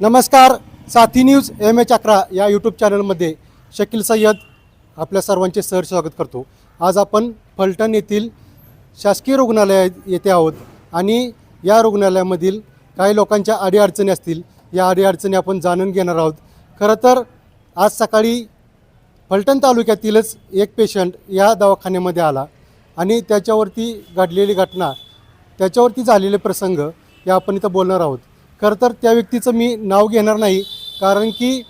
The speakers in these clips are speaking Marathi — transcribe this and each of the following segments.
नमस्कार साथी न्यूज एम एच अकरा या यूट्यूब चॅनलमध्ये शकील सय्यद आपल्या सर्वांचे सर स्वागत करतो. आज आपण फलटण येथील शासकीय रुग्णालय येथे आहोत आणि या रुग्णालयामधील काही लोकांच्या अडीअडचणी असतील या अडीअडचणी आपण जाणून घेणार आहोत. खरं तर आज सकाळी फलटण तालुक्यातीलच एक पेशंट या दवाखान्यामध्ये आला आणि त्याच्यावरती घडलेली घटना त्याच्यावरती झालेले प्रसंग या आपण इथं बोलणार आहोत. खरं तर त्या व्यक्तीचं मी नाव घेणार नाही कारण की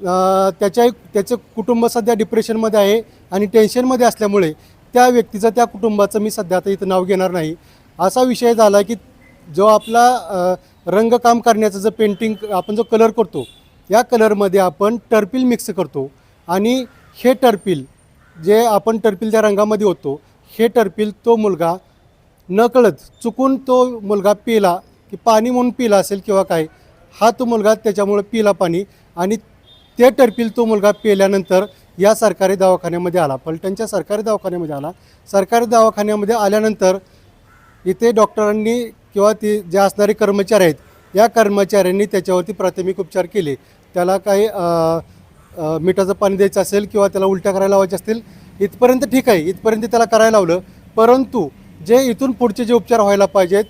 त्याच्या त्याचं कुटुंब सध्या डिप्रेशनमध्ये आहे आणि टेन्शनमध्ये असल्यामुळे त्या व्यक्तीचं त्या कुटुंबाचं मी सध्या आता इथं नाव घेणार नाही. असा विषय झाला की जो आपला रंगकाम करण्याचं जो पेंटिंग आपण जो कलर करतो या कलरमध्ये आपण टर्पिल मिक्स करतो आणि हे टर्पिल जे आपण टर्पिल त्या रंगामध्ये होतो हे टर्पिल तो मुलगा नकळत चुकून तो मुलगा पिला की पाणी म्हणून पिला असेल किंवा काय हा तो मुलगा त्याच्यामुळे पिला पाणी आणि ते टर्पील तो मुलगा पेल्यानंतर या सरकारी दवाखान्यामध्ये आला. पलटणच्या सरकारी दवाखान्यामध्ये आला. सरकारी दवाखान्यामध्ये आल्यानंतर इथे डॉक्टरांनी किंवा ते जे असणारे कर्मचारी आहेत या कर्मचाऱ्यांनी त्याच्यावरती प्राथमिक उपचार केले. त्याला काही मिठाचं पाणी द्यायचं असेल किंवा त्याला उलट्या करायला लावायचे असतील इथपर्यंत ठीक आहे. इथपर्यंत त्याला करायला लावलं. परंतु जे इथून पुढचे जे उपचार व्हायला पाहिजेत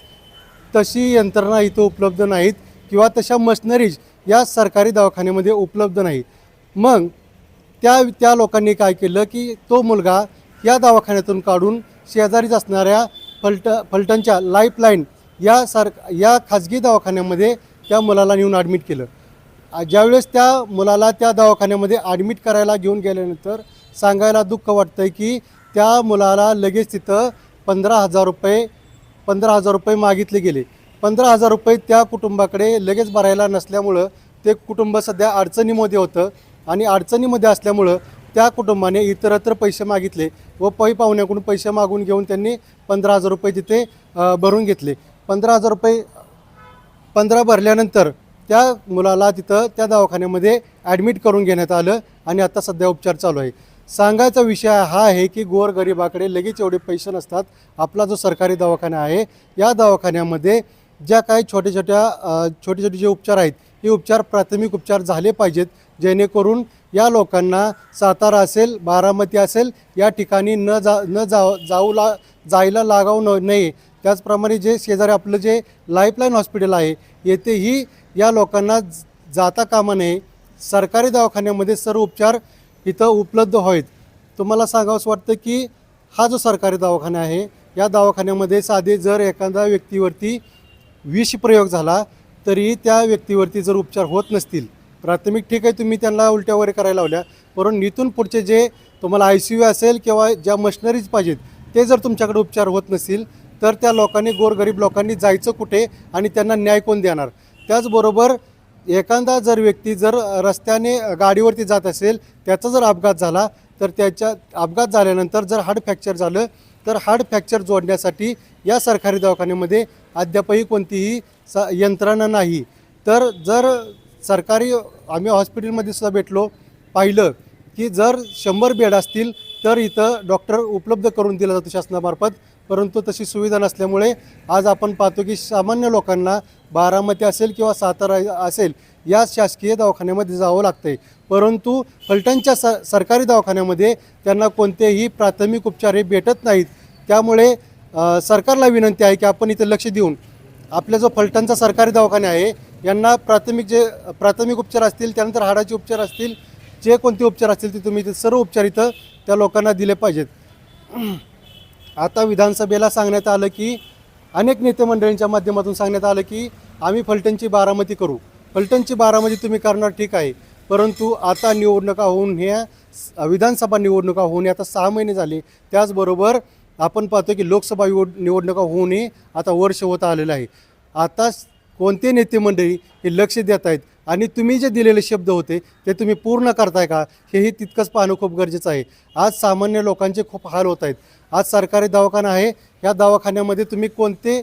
तशी यंत्रणा इथं उपलब्ध नाहीत किंवा तशा मशिनरीज या सरकारी दवाखान्यामध्ये उपलब्ध नाहीत. मग त्या त्या लोकांनी काय केलं की तो मुलगा या दवाखान्यातून काढून शेजारीच असणाऱ्या फलट फलटणच्या लाईफलाईन या सर या खाजगी दवाखान्यामध्ये त्या मुलाला नेऊन ॲडमिट केलं. ज्यावेळेस त्या मुलाला त्या दवाखान्यामध्ये ॲडमिट करायला घेऊन गेल्यानंतर सांगायला दुःख वाटतं आहे की त्या मुलाला लगेच तिथं पंधरा हजार रुपये पंधरा हजार रुपये मागितले गेले. पंधरा हजार रुपये त्या कुटुंबाकडे लगेच भरायला नसल्यामुळं ते कुटुंब सध्या अडचणीमध्ये होतं आणि अडचणीमध्ये असल्यामुळं त्या कुटुंबाने इतरत्र पैसे मागितले व पै पाहुण्याकडून पैसे मागून घेऊन त्यांनी पंधरा हजार रुपये तिथे भरून घेतले. पंधरा हजार रुपये पंधरा भरल्यानंतर त्या मुलाला तिथं त्या दवाखान्यामध्ये ॲडमिट करून घेण्यात आलं आणि आता सध्या उपचार चालू आहे. सांगायचा विषय हा आहे की गोरगरिबाकडे लगेच एवढे पैसे नसतात. आपला जो सरकारी दवाखाना आहे या दवाखान्यामध्ये ज्या काही छोट्या छोट्या छोटे छोटे जे उपचार आहेत हे उपचार प्राथमिक उपचार झाले पाहिजेत. जेणेकरून या लोकांना सातारा असेल बारामती असेल या ठिकाणी न जा न जा जाऊ ला जायला लागावू न नये. त्याचप्रमाणे जे शेजारी आपलं जे लाईफलाईन हॉस्पिटल आहे येथेही या लोकांना जाता कामा नये. सरकारी दवाखान्यामध्ये सर्व उपचार इथं उपलब्ध व्हावेत तुम्हाला सांगावंसं वाटतं की हा जो सरकारी दवाखाना आहे या दवाखान्यामध्ये साधे जर एखाद्या व्यक्तीवरती विष प्रयोग झाला तरी त्या व्यक्तीवरती जर उपचार होत नसतील प्राथमिक ठीक आहे तुम्ही त्यांना उलट्या वगैरे करायला लावल्या परंतु इथून पुढचे जे तुम्हाला आय सी यू असेल किंवा ज्या मशिनरीज पाहिजेत ते जर तुमच्याकडे उपचार होत नसतील तर त्या लोकांनी गोरगरीब लोकांनी जायचं कुठे आणि त्यांना न्याय कोण देणार? त्याचबरोबर एखादा जर व्यक्ती जर रस्त्याने गाडीवरती जात असेल त्याचा जर अपघात झाला तर त्याच्या अपघात झाल्यानंतर जर हाड फ्रॅक्चर झालं तर हाड फ्रॅक्चर जोडण्यासाठी या सरकारी दवाखान्यामध्ये अद्यापही कोणतीही स यंत्रणा नाही. तर जर सरकारी आम्ही हॉस्पिटलमध्ये सुद्धा भेटलो पाहिलं की जर शंभर बेड असतील तर इथं डॉक्टर उपलब्ध करून दिला जातो शासनामार्फत परंतु तशी सुविधा नसल्यामुळे आज आपण पाहतो की सामान्य लोकांना बारामती असेल किंवा सातारा असेल या शासकीय दवाखान्यामध्ये जावं लागतं आहे परंतु फलटणच्या स सरकारी दवाखान्यामध्ये त्यांना कोणतेही प्राथमिक उपचार हे भेटत नाहीत. त्यामुळे सरकारला विनंती आहे की आपण इथं लक्ष देऊन आपला जो फलटणचा सरकारी दवाखाना आहे यांना प्राथमिक जे प्राथमिक उपचार असतील त्यानंतर हाडाचे उपचार असतील जे कोणते उपचार असतील ते तुम्ही ते सर्व उपचार इथं त्या लोकांना दिले पाहिजेत. आता विधानसभेला सांगण्यात आलं की अनेक नेते मंडळींच्या माध्यमातून सांगण्यात आलं की आम्ही फलटणची बारामती करू. फलटणची बारामती तुम्ही करणार ठीक आहे परंतु आता निवडणुका होऊन ह्या स- विधानसभा निवडणुका होऊन आता सहा महिने झाले. त्याचबरोबर आपण पाहतो की लोकसभा निवड निवडणुका होऊनही आता वर्ष होत आलेलं आहे. आता कोणते नेते मंडळी हे लक्ष देत आहेत? आणि तुम्ही जे दिलेले शब्द होते ते तुम्ही पूर्ण करताय का? हेही तितकंच पाहणं खूप गरजेचं आहे. आज सामान्य लोकांचे खूप हाल होत आहेत. आज सरकारी दवाखाना आहे. या दवाखान्यामध्ये तुम्ही कोणते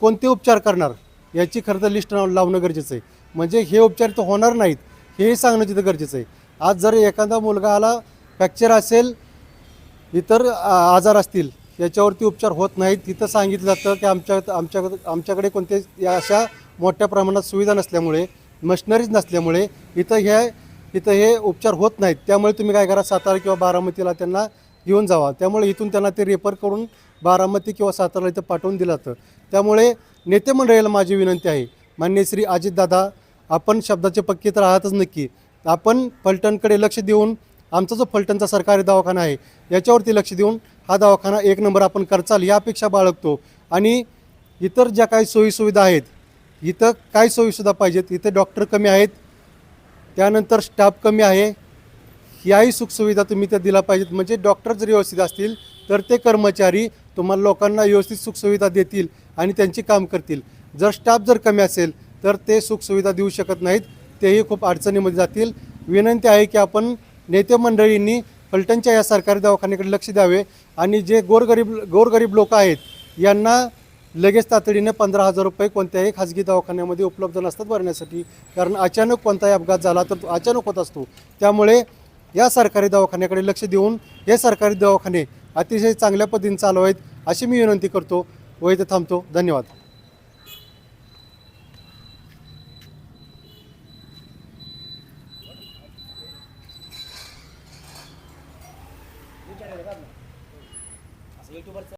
कोणते उपचार करणार? याची खरं तर लिस्ट लावणं गरजेचं आहे. म्हणजे हे उपचार तर होणार नाहीत. हेही सांगणं तिथं गरजेचं आहे. आज जर एखादा मुलगा आला फ्रॅक्चर असेल इतर आजार असतील याच्यावरती उपचार होत नाहीत. तिथं सांगितलं जातं की आमच्या आमच्या आमच्याकडे कोणते या अशा मोठ्या प्रमाणात सुविधा नसल्यामुळे मशनरीज नसल्यामुळे इथं ह्या इथं हे उपचार होत नाहीत. त्यामुळे तुम्ही काय करा सातारा किंवा बारामतीला त्यांना घेऊन जावा. त्यामुळे इथून त्यांना ते रेफर करून बारामती किंवा सातारा इथं पाठवून दिलं जातं. त्यामुळे नेते मंडळीला माझी विनंती आहे मान्य श्री अजितदादा आपण शब्दाचे पक्के तर आहातच नक्की. आपण फलटणकडे लक्ष देऊन आमचा जो फलटणचा सरकारी दवाखाना आहे याच्यावरती लक्ष देऊन हा दवाखाना एक नंबर आपण करचाल या अपेक्षा बाळगतो. आणि इतर ज्या काही सोयीसुविधा आहेत इथं काय सोयीसुद्धा पाहिजेत? इथे डॉक्टर कमी आहेत. त्यानंतर स्टाफ कमी आहे. याही सुखसुविधा तुम्ही त्या दिल्या पाहिजेत. म्हणजे डॉक्टर जर व्यवस्थित असतील तर ते कर्मचारी तुम्हाला लोकांना व्यवस्थित सुखसुविधा देतील आणि त्यांची काम करतील. जर स्टाफ जर कमी असेल तर ते सुखसुविधा देऊ शकत नाहीत. तेही खूप अडचणीमध्ये जातील. विनंती आहे की आपण नेते मंडळींनी फलटणच्या या सरकारी दवाखान्याकडे लक्ष द्यावे आणि जे गोरगरीब गोरगरीब लोक आहेत यांना लगेच तातडीने पंधरा हजार रुपये कोणत्याही खाजगी दवाखान्यामध्ये उपलब्ध नसतात भरण्यासाठी. कारण अचानक कोणताही अपघात झाला तर तो अचानक होत असतो. त्यामुळे या सरकारी दवाखान्याकडे लक्ष देऊन हे सरकारी दवाखाने अतिशय चांगल्या पद्धतीने चालवावेत अशी मी विनंती करतो. व इथे थांबतो. धन्यवाद.